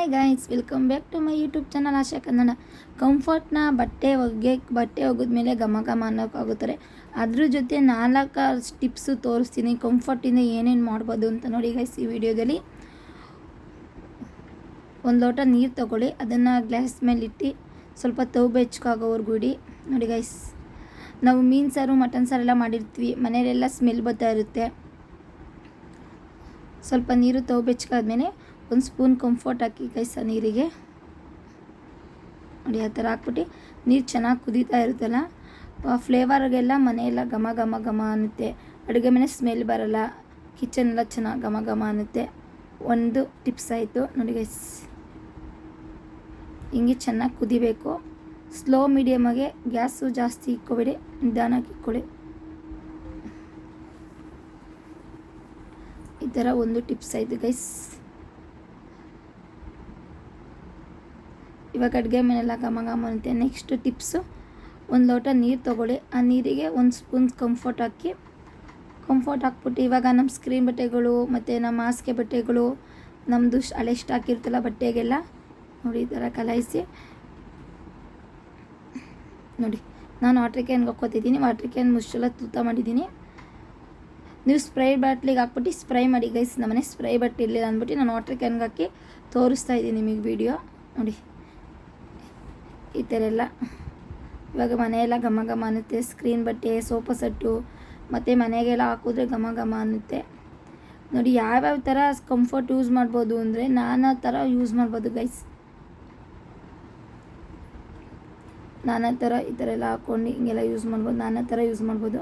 Hi guys welcome back to my YouTube channel Asha Kannada ಕಂಫರ್ಟ್ನ ಬಟ್ಟೆ ಒಗ್ಗೆ ಬಟ್ಟೆ ಒಗೆದ್ಮೇಲೆ ಘಮ ಘಮ ಅನ್ನೋಕ್ಕಾಗುತ್ತಾರೆ ಅದ್ರ ಜೊತೆ ನಾಲ್ಕು ಸ್ಟಿಪ್ಸು ತೋರಿಸ್ತೀನಿ. ಕಂಫರ್ಟಿಂದ ಏನೇನು ಮಾಡ್ಬೋದು ಅಂತ ನೋಡಿ ಗೈಸ್ ಈ ವಿಡಿಯೋದಲ್ಲಿ. ಒಂದು ಲೋಟ ನೀರು ತಗೊಳ್ಳಿ. ಅದನ್ನು ಗ್ಲಾಸ್ ಮೇಲೆ ಇಟ್ಟು ಸ್ವಲ್ಪ ತೌ ಬೆಚ್ಚಗಾಗೋವರೆಗೂ ಇಡಿ ನೋಡಿ ಗೈಸ್ ನಾವು ಮೀನು ಸಾರು, ಮಟನ್ ಸಾರೆಲ್ಲ ಮಾಡಿರ್ತೀವಿ. ಮನೆಯಲ್ಲೆಲ್ಲ ಸ್ಮೆಲ್ ಬರ್ತಾ ಇರುತ್ತೆ. ಸ್ವಲ್ಪ ನೀರು ತವು ಬೆಚ್ಚಗಾದ್ಮೇಲೆ ಒಂದು ಸ್ಪೂನ್ ಕಂಫರ್ಟ್ ಹಾಕಿ ಕೈಸ ನೀರಿಗೆ. ನೋಡಿ, ಆ ಥರ ಹಾಕ್ಬಿಟ್ಟು ನೀರು ಚೆನ್ನಾಗಿ ಕುದೀತಾ ಇರುತ್ತಲ್ಲ ಫ್ಲೇವರ್ಗೆಲ್ಲ ಮನೆಯೆಲ್ಲ ಘಮ ಘಮ ಘಮ ಅನ್ನುತ್ತೆ. ಅಡುಗೆ ಮನೆ ಸ್ಮೆಲ್ ಬರಲ್ಲ ಕಿಚನ್ ಎಲ್ಲ ಚೆನ್ನಾಗಿ ಘಮ ಘಮ ಅನ್ನುತ್ತೆ. ಒಂದು ಟಿಪ್ಸ್ ಆಯಿತು. ನೋಡಿ ಗೈಸ್ ಹಿಂಗೆ ಚೆನ್ನಾಗಿ ಕುದಿಬೇಕು. ಸ್ಲೋ ಮೀಡಿಯಮಾಗೆ ಗ್ಯಾಸು ಜಾಸ್ತಿ ಇಕ್ಕೋಬೇಡಿ ನಿಧಾನಕ್ಕೆ ಇಕ್ಕೊಳ್ಳಿ ಈ ಥರ ಒಂದು ಟಿಪ್ಸ್ ಆಯಿತು ಗೈಸ್ ಇವಾಗ ಅಡುಗೆ ಮನೆಯೆಲ್ಲ ಘಮ ಘಮ ಅಂತೆ. ನೆಕ್ಸ್ಟ್ ಟಿಪ್ಸು ಒಂದು ಲೋಟ ನೀರು ತೊಗೊಳ್ಳಿ. ಆ ನೀರಿಗೆ ಒಂದು ಸ್ಪೂನ್ ಕಂಫರ್ಟ್ ಹಾಕಿ. ಕಂಫರ್ಟ್ ಹಾಕ್ಬಿಟ್ಟು ಇವಾಗ ನಮ್ಮ ಸ್ಕ್ರೀನ್ ಬಟ್ಟೆಗಳು, ಮತ್ತು ನಮ್ಮ ಹಾಸಿಗೆ ಬಟ್ಟೆಗಳು ನಮ್ಮದು ಹಳೆ ಸ್ಟಾಕ್ ಇರ್ತಲ್ಲ ಬಟ್ಟೆಗೆಲ್ಲ, ನೋಡಿ ಈ ಥರ ಕಲಾಯಿಸಿ. ನೋಡಿ, ನಾನು ವಾಟ್ರ್ ಕ್ಯಾನ್ಗೆ ಹಾಕ್ಕೋತಿದ್ದೀನಿ. ವಾಟ್ರ್ ಕ್ಯಾನ್ ಮುಷ್ಟೆಲ್ಲ ತೂತ ಮಾಡಿದ್ದೀನಿ. ನೀವು ಸ್ಪ್ರೈ ಬಾಟ್ಲಿಗೆ ಹಾಕ್ಬಿಟ್ಟು ಸ್ಪ್ರೈ ಮಾಡಿ ಗೈಸ್ ನಮ್ಮನೆ ಸ್ಪ್ರೈ ಬಟ್ಟೆ ಇರಲಿಲ್ಲ ಅಂದ್ಬಿಟ್ಟು ನಾನು ವಾಟ್ರ್ ಕ್ಯಾನ್ಗೆ ಹಾಕಿ ತೋರಿಸ್ತಾ ಇದ್ದೀನಿ ನಿಮಗೆ ವಿಡಿಯೋ ನೋಡಿ. ಈ ಥರ ಎಲ್ಲ. ಇವಾಗ ಮನೆಯೆಲ್ಲ ಘಮ ಘಮ ಅನ್ನುತ್ತೆ. ಸ್ಕ್ರೀನ್ ಬಟ್ಟೆ, ಸೋಫಾ ಸೆಟ್ಟು, ಮತ್ತು ಮನೆಗೆಲ್ಲ ಹಾಕಿದ್ರೆ ಘಮ ಘಮ ಅನ್ನುತ್ತೆ. ನೋಡಿ ಯಾವ್ಯಾವ ಥರ ಕಂಫರ್ಟ್ ಯೂಸ್ ಮಾಡ್ಬೋದು ಅಂದರೆ ನಾನಾ ಥರ ಯೂಸ್ ಮಾಡ್ಬೋದು ಗೈಸ್ ನಾನಾ ಥರ ಈ ಥರ ಎಲ್ಲ ಹಾಕ್ಕೊಂಡು ಹಿಂಗೆಲ್ಲ ಯೂಸ್ ಮಾಡ್ಬೋದು, ನಾನಾ ಥರ ಯೂಸ್ ಮಾಡ್ಬೋದು.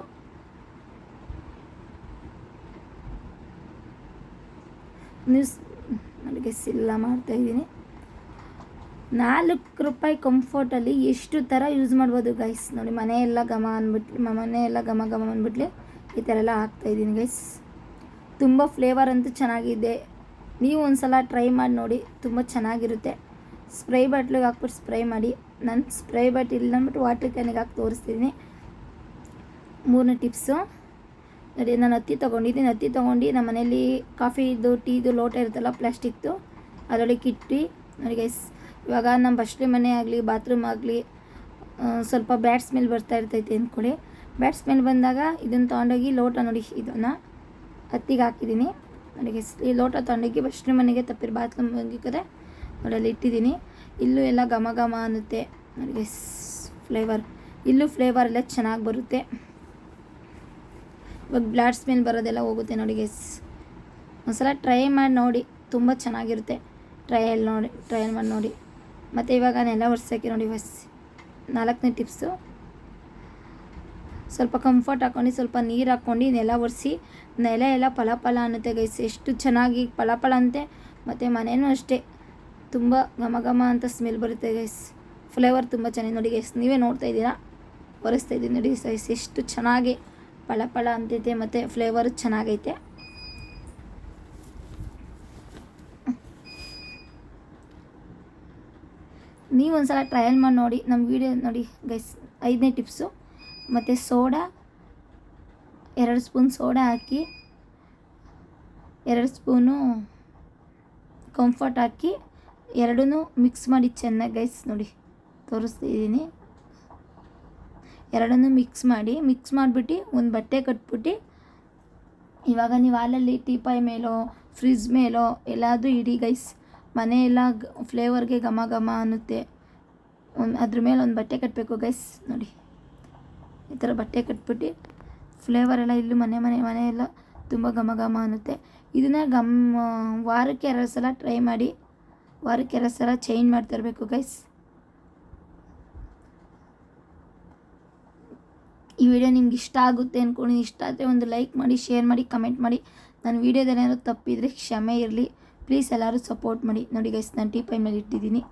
ನ್ಯೂಸ್ ನೋಡಿ ಸಿಲ್ಲ ಮಾಡ್ತಾಯಿದ್ದೀನಿ ನಾಲ್ಕು ರೂಪಾಯಿ ಕಂಫರ್ಟಲ್ಲಿ ಎಷ್ಟು ಥರ ಯೂಸ್ ಮಾಡ್ಬೋದು ಗೈಸ್ ನೋಡಿ ಮನೆಯೆಲ್ಲ ಘಮ ಅಂದ್ಬಿಟ್ಲಿ ಮನೆಯೆಲ್ಲ ಘಮ ಘಮ ಅಂದ್ಬಿಟ್ಲಿ ಈ ಥರ ಎಲ್ಲ ಹಾಕ್ತಾಯಿದ್ದೀನಿ ಗೈಸ್ ತುಂಬ ಫ್ಲೇವರ್ ಅಂತೂ ಚೆನ್ನಾಗಿದೆ. ನೀವು ಒಂದು ಸಲ ಟ್ರೈ ಮಾಡಿ ನೋಡಿ, ತುಂಬ ಚೆನ್ನಾಗಿರುತ್ತೆ. ಸ್ಪ್ರೇ ಬಾಟ್ಲಿಗೆ ಹಾಕ್ಬಿಟ್ಟು ಸ್ಪ್ರೇ ಮಾಡಿ. ನಾನು ಸ್ಪ್ರೇ ಬಾಟ್ಲ್ ಇಲ್ಲ ಅಂದ್ಬಿಟ್ಟು ವಾಟರ್ ಕ್ಯಾನಿಗೆ ಹಾಕಿ ತೋರಿಸ್ತೀನಿ ಮೂರನೇ ಟಿಪ್ಸು ನೋಡಿ, ನಾನು ಹತ್ತಿ ತೊಗೊಂಡಿದ್ದೀನಿ. ಹತ್ತಿ ತೊಗೊಂಡು ನಮ್ಮ ಮನೇಲಿ ಕಾಫಿದು ಟೀದು ಲೋಟ ಇರುತ್ತಲ್ಲ ಪ್ಲಾಸ್ಟಿಕ್ದು ಅದರೊಳಗೆ ಇಟ್ಟು ನೋಡಿ ಗೈಸ್ ಇವಾಗ ನಮ್ಮ ಬಸ್ಲಿ ಮನೆ ಆಗಲಿ, ಬಾತ್ರೂಮ್ ಆಗಲಿ ಸ್ವಲ್ಪ ಬ್ಯಾಟ್ ಸ್ಮೆಲ್ ಬರ್ತಾ ಇರ್ತೈತೆ ಅಂದ್ಕೊಳ್ಳಿ. ಬ್ಯಾಟ್ ಸ್ಮೆಲ್ ಬಂದಾಗ ಇದನ್ನು ತೊಗೊಂಡೋಗಿ ಲೋಟ ನೋಡಿ, ಇದನ್ನು ಹತ್ತಿಗೆ ಹಾಕಿದ್ದೀನಿ. ನನಗೆ ಈ ಲೋಟ ತೊಗೊಂಡೋಗಿ ಬಸ್ಲಿ ಮನೆಗೆ ತಪ್ಪಿರ ಬಾತ್ರೂಮ್ ನೋಡಲ್ಲಿ ಅಲ್ಲಿ ಇಟ್ಟಿದ್ದೀನಿ. ಇಲ್ಲೂ ಎಲ್ಲ ಘಮ ಘಮ ಅನ್ನುತ್ತೆ. ನನಗೆ ಫ್ಲೇವರ್. ಇಲ್ಲೂ ಫ್ಲೇವರ್ ಎಲ್ಲ ಚೆನ್ನಾಗಿ ಬರುತ್ತೆ. ಇವಾಗ ಬ್ಲಾಡ್ ಸ್ಮೆಲ್ ಬರೋದೆಲ್ಲ ಹೋಗುತ್ತೆ ನೋಡಿ ಗೈಸ್ ಒಂದ್ಸಲ ಟ್ರೈ ಮಾಡಿ ನೋಡಿ, ತುಂಬ ಚೆನ್ನಾಗಿರುತ್ತೆ. ಟ್ರಯಲ್ ನೋಡಿ, ಟ್ರಯಲ್ ಮಾಡಿ ನೋಡಿ. ಮತ್ತು ಇವಾಗ ನೆಲ ಒರೆಸೋಕ್ಕೆ ನೋಡಿ ಬಸ್ ನಾಲ್ಕನೇ ಟಿಪ್ಸು ಸ್ವಲ್ಪ ಕಂಫರ್ಟ್ ಹಾಕ್ಕೊಂಡು ಸ್ವಲ್ಪ ನೀರು ಹಾಕ್ಕೊಂಡು ನೆಲ ಒರೆಸಿ, ನೆಲ ಎಲ್ಲ ಫಲ ಫಲ ಅನ್ನುತ್ತೆ ಗೈಸ್ ಎಷ್ಟು ಚೆನ್ನಾಗಿ ಫಲ ಫಲ ಅಂತೆ, ಮತ್ತು ಮನೆಯೂ ಅಷ್ಟೇ. ತುಂಬ ಘಮ ಘಮ ಅಂತ ಸ್ಮೆಲ್ ಬರುತ್ತೆ ಗೈಸ್ ಫ್ಲೇವರ್ ತುಂಬ ಚೆನ್ನಾಗಿ ನೋಡಿ ಗೈಸ್ ನೀವೇ ನೋಡ್ತಾ ಇದ್ದೀರಾ? ಒರೆಸ್ತಾ ಇದ್ದೀನಿ ನೋಡಿ ಗೈಸ್ ಎಷ್ಟು ಚೆನ್ನಾಗಿ ಫಳ ಫಳ ಅಂತೈತೆ ಮತ್ತು ಫ್ಲೇವರು ಚೆನ್ನಾಗೈತೆ. ನೀವು ಒಂದ್ಸಲ ಟ್ರಯಲ್ ಮಾಡಿ ನೋಡಿ ನಮ್ಮ ವೀಡಿಯೋ ನೋಡಿ ಗೈಸ್ ಐದನೇ ಟಿಪ್ಸು ಮತ್ತು ಸೋಡಾ ಎರಡು ಸ್ಪೂನ್ ಸೋಡಾ ಹಾಕಿ, ಎರಡು ಸ್ಪೂನು ಕಂಫರ್ಟ್ ಹಾಕಿ ಎರಡೂ ಮಿಕ್ಸ್ ಮಾಡಿ ಚೆನ್ನಾಗಿ ಗೈಸ್ ನೋಡಿ ತೋರಿಸ್ತಿದ್ದೀನಿ ಎರಡನ್ನೂ ಮಿಕ್ಸ್ ಮಾಡಿ ಮಿಕ್ಸ್ ಮಾಡಿಬಿಟ್ಟು ಒಂದು ಬಟ್ಟೆ ಕಟ್ಬಿಟ್ಟು, ಇವಾಗ ನೀವು ಹಾಲಲ್ಲಿ ಟೀಪಾಯ್ ಮೇಲೋ ಫ್ರಿಜ್ ಮೇಲೋ ಎಲ್ಲಾದರೂ ಇಡಿ ಗೈಸ್ ಮನೆಯೆಲ್ಲ ಫ್ಲೇವರ್ಗೆ ಘಮ ಘಮ ಅನ್ನುತ್ತೆ. ಒಂದು, ಅದ್ರ ಮೇಲೆ ಒಂದು ಬಟ್ಟೆ ಕಟ್ಟಬೇಕು ಗೈಸ್ ನೋಡಿ. ಈ ಥರ ಬಟ್ಟೆ ಕಟ್ಬಿಟ್ಟು ಫ್ಲೇವರ್ ಎಲ್ಲ ಇಲ್ಲೂ ಮನೆ ಮನೆ ಮನೆ ಎಲ್ಲ ತುಂಬ ಘಮ ಘಮ ಅನ್ನುತ್ತೆ. ಇದನ್ನು ಗಮ್ ವಾರಕ್ಕೆ ಎರಡು ಸಲ ಟ್ರೈ ಮಾಡಿ, ವಾರಕ್ಕೆ ಎರಡು ಸಲ ಚೇಂಜ್ ಇರಬೇಕು ಗೈಸ್ ಈ ವಿಡಿಯೋ ನಿಮ್ಗೆ ಇಷ್ಟ ಆಗುತ್ತೆ ಅಂದ್ಕೊಂಡು ಇಷ್ಟ ಆದರೆ ಒಂದು ಲೈಕ್ ಮಾಡಿ ಶೇರ್ ಮಾಡಿ ಕಮೆಂಟ್ ಮಾಡಿ. ನನ್ನ ವಿಡಿಯೋದಲ್ಲಿ ಏನಾದರೂ ತಪ್ಪಿದರೆ ಕ್ಷಮೆ ಇರಲಿ. ಪ್ಲೀಸ್ ಎಲ್ಲರೂ ಸಪೋರ್ಟ್ ಮಾಡಿ ನೋಡಿ ಗೈಸ್ ನಾನು ಟೀ ಪೈ ಮೇಲೆ ಇಟ್ಟಿದ್ದೀನಿ.